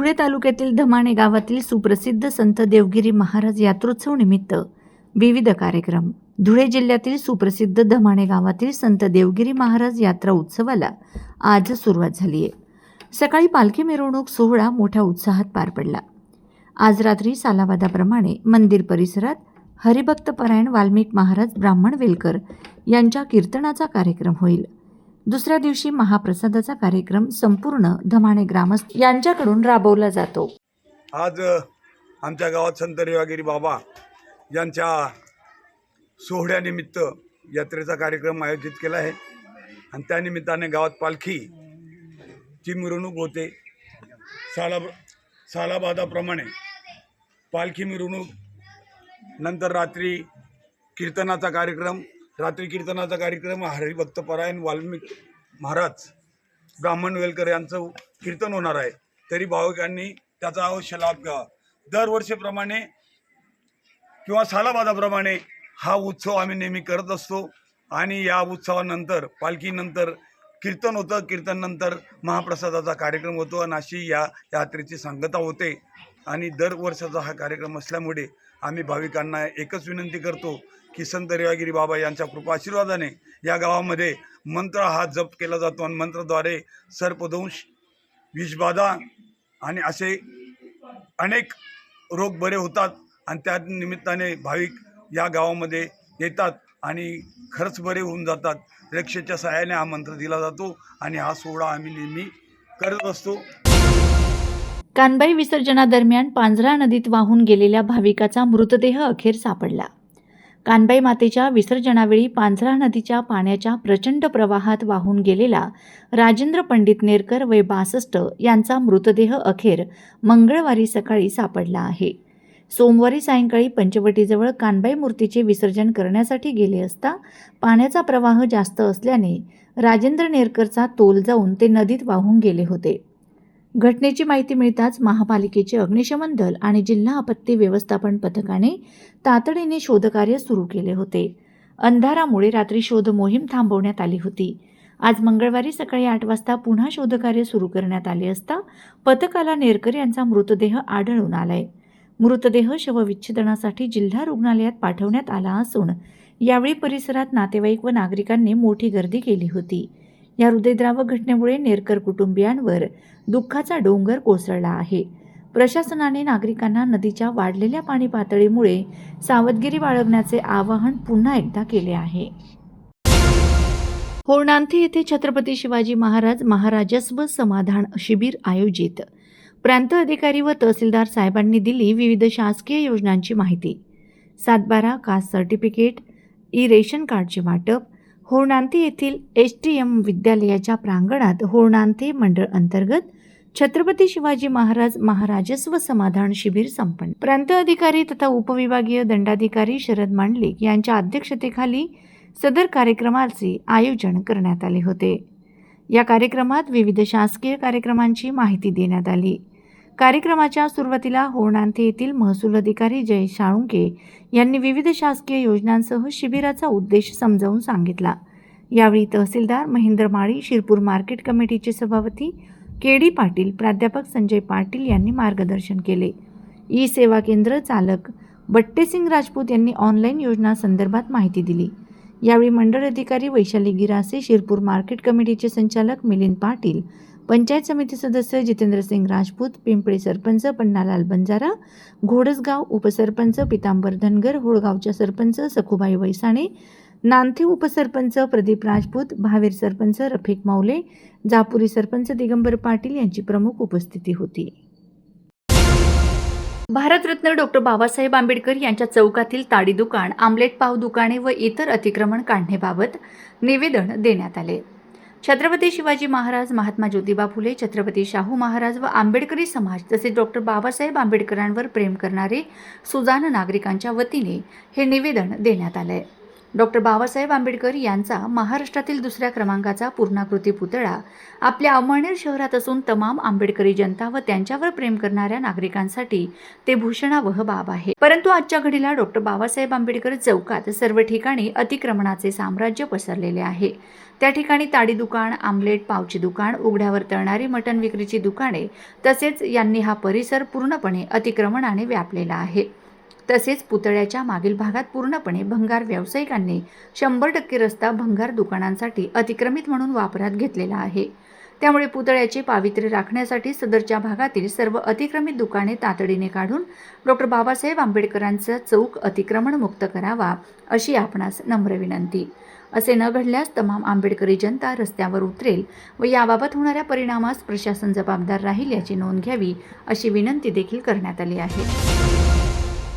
धुळे तालुक्यातील धमाणे गावातील सुप्रसिद्ध संत देवगिरी महाराज यात्रोत्सव निमित्त विविध कार्यक्रम. धुळे जिल्ह्यातील सुप्रसिद्ध धमाणे गावातील संत देवगिरी महाराज यात्रा उत्सवाला आज सुरुवात झाली आहे सकाळी पालखी मिरवणूक सोहळा मोठ्या उत्साहात पार पडला. आज रात्री सालावादाप्रमाणे मंदिर परिसरात हरिभक्तपरायण वाल्मिक महाराज ब्राह्मण वेलकर यांच्या कीर्तनाचा कार्यक्रम होईल. दुसऱ्या दिवशी महाप्रसादाचा कार्यक्रम संपूर्ण धमाणे ग्रामस्थ यांच्याकडून राबवला जातो. आज आमच्या गावात संत रेवागिरी बाबा यांच्या सोहळ्यानिमित्त यात्रेचा कार्यक्रम आयोजित केला आहे. आणि त्यानिमित्ताने गावात पालखीची मिरवणूक होते. साला सालाबादाप्रमाणे पालखी मिरवणूक नंतर रात्री कीर्तनाचा कार्यक्रम रात्री कीर्तनाचा कार्यक्रम हरिभक्तपरायण वाल्मिक महाराज ब्राह्मण वेलकर यांचं कीर्तन होणार आहे. तरी भाविकांनी त्याचा अवश्य लाभ घ्यावा. दरवर्षीप्रमाणे किंवा सालाबादाप्रमाणे हा उत्सव आम्ही नेहमी करत असतो. आणि या उत्सवानंतर पालखीनंतर कीर्तन होतं. कीर्तननंतर महाप्रसादाचा कार्यक्रम होतो. आणि अशी या यात्रेची सांगता होते. आणि दर वर्षाचा हा कार्यक्रम असल्यामुळे आम्ही भाविकांना एकच विनंती करतो की संत रेवागिरी बाबा यांच्या कृपा आशीर्वादाने या गावामध्ये मंत्र हा जप केला जातो. आणि मंत्राद्वारे सर्पदंश विषबाधा आणि असे अनेक रोग बरे होतात. आणि त्या निमित्ताने भाविक या गावामध्ये येतात. आणि खरंच बरे होऊन जातात. रक्षेच्या सहाय्याने हा मंत्र दिला जातो आणि हा सोहळा आम्ही नेहमी करत असतो. कानबाई विसर्जनादरम्यान पांझरा नदीत वाहून गेलेल्या भाविकाचा मृतदेह अखेर सापडला. कानबाई मातेच्या विसर्जनावेळी पांझरा नदीच्या पाण्याच्या प्रचंड प्रवाहात वाहून गेलेला राजेंद्र पंडित नेरकर वय बासष्ट यांचा मृतदेह अखेर मंगळवारी सकाळी सापडला आहे. सोमवारी सायंकाळी पंचवटीजवळ कानबाई मूर्तीचे विसर्जन करण्यासाठी गेले असता पाण्याचा प्रवाह जास्त असल्याने राजेंद्र नेरकरचा तोल जाऊन ते नदीत वाहून गेले होते. घटनेची माहिती मिळताच महापालिकेचे अग्निशमन दल आणि जिल्हा आपत्ती व्यवस्थापन पथकाने तातडीने शोधकार्य सुरू केले होते. अंधारामुळे रात्री शोध मोहीम थांबवण्यात आली होती. आज मंगळवारी सकाळी आठ वाजता पुन्हा शोधकार्य सुरू करण्यात आले असता पथकाला नेरकर यांचा मृतदेह आढळून आलाय. मृतदेह शवविच्छेदनासाठी जिल्हा रुग्णालयात पाठवण्यात आला असून यावेळी परिसरात नातेवाईक व नागरिकांनी मोठी गर्दी केली होती. या हृदयद्रावक घटनेमुळे नेरकर कुटुंबियांवर दुःखाचा डोंगर कोसळला आहे. प्रशासनाने नागरिकांना नदीच्या वाढलेल्या पाणी पातळीमुळे सावधगिरी बाळगण्याचे आवाहन पुन्हा एकदा केले आहे. होर्णांथे येथे छत्रपती शिवाजी महाराज महाराजस्व समाधान शिबिर आयोजित. प्रांत अधिकारी व तहसीलदार साहेबांनी दिली विविध शासकीय योजनांची माहिती. सातबारा कास्ट सर्टिफिकेट ई रेशन कार्डचे वाटप होर्णांते येथील एच टी एम विद्यालयाच्या प्रांगणात होर्णांते मंडळ अंतर्गत छत्रपती शिवाजी महाराज महाराजस्व समाधान शिबिर संपन्न. प्रांत अधिकारी तथा उपविभागीय दंडाधिकारी शरद मांडलिक यांच्या अध्यक्षतेखाली सदर कार्यक्रमाचे आयोजन करण्यात आले होते. या कार्यक्रमात विविध शासकीय कार्यक्रमांची माहिती देण्यात आली. कार्यक्रमाच्या सुरुवातीला होणांथे येथील महसूल अधिकारी जय साळुंके यांनी विविध शासकीय योजनांसह शिबिराचा उद्देश समजावून सांगितला. यावेळी तहसीलदार महेंद्र माळी शिरपूर मार्केट कमिटीचे सभापती के डी पाटील प्राध्यापक संजय पाटील यांनी मार्गदर्शन केले. ई सेवा केंद्र चालक बट्टेसिंग राजपूत यांनी ऑनलाईन योजनांसंदर्भात माहिती दिली. यावेळी मंडळ अधिकारी वैशाली गिरासे शिरपूर मार्केट कमिटीचे संचालक मिलिंद पाटील पंचायत समिती सदस्य जितेंद्रसिंग राजपूत पिंपळी सरपंच पन्नालाल बंजारा घोडसगाव उपसरपंच पितांबर धनगर होळगावच्या सरपंच सखुबाई वैसाणे नांथे उपसरपंच प्रदीप राजपूत भावेर सरपंच रफिक माऊले जापुरी सरपंच दिगंबर पाटील यांची प्रमुख उपस्थिती होती. भारतरत्न डॉक्टर बाबासाहेब आंबेडकर यांच्या चौकातील ताडी दुकान आमलेट पाव दुकाने व इतर अतिक्रमण काढण्याबाबत निवेदन देण्यात आले. छत्रपती शिवाजी महाराज महात्मा ज्योतिबा फुले छत्रपती शाहू महाराज व आंबेडकरी समाज तसेच डॉक्टर बाबासाहेब आंबेडकरांवर प्रेम करणारे सुजान नागरिकांच्या वतीने हे निवेदन देण्यात आलं आहे डॉक्टर बाबासाहेब आंबेडकर यांचा महाराष्ट्रातील दुसऱ्या क्रमांकाचा पूर्णाकृती पुतळा आपल्या अमळनेर शहरात असून तमाम आंबेडकरी जनता व त्यांच्यावर प्रेम करणाऱ्या नागरिकांसाठी ते भूषणावह बाब आहे. परंतु आजच्या घडीला डॉक्टर बाबासाहेब आंबेडकर चौकात सर्व ठिकाणी अतिक्रमणाचे साम्राज्य पसरलेले आहे. त्या ठिकाणी ताडी दुकान आमलेट पावची दुकान उघड्यावर तळणारी मटण विक्रीची दुकाने तसेच यांनी हा परिसर पूर्णपणे अतिक्रमणाने व्यापलेला आहे. तसेच पुतळ्याच्या मागील भागात पूर्णपणे भंगार व्यावसायिकांनी शंभर टक्के रस्ता भंगार दुकानांसाठी अतिक्रमित म्हणून वापरात घेतलेला आहे. त्यामुळे पुतळ्याचे पावित्र्य राखण्यासाठी सदरच्या भागातील सर्व अतिक्रमित दुकाने तातडीने काढून डॉक्टर बाबासाहेब आंबेडकरांचा चौक अतिक्रमण मुक्त करावा अशी आपणास नम्र विनंती. असे न घडल्यास तमाम आंबेडकरी जनता रस्त्यावर उतरेल व याबाबत होणाऱ्या परिणामास प्रशासन जबाबदार राहील याची नोंद घ्यावी अशी विनंती देखील करण्यात आली आहे.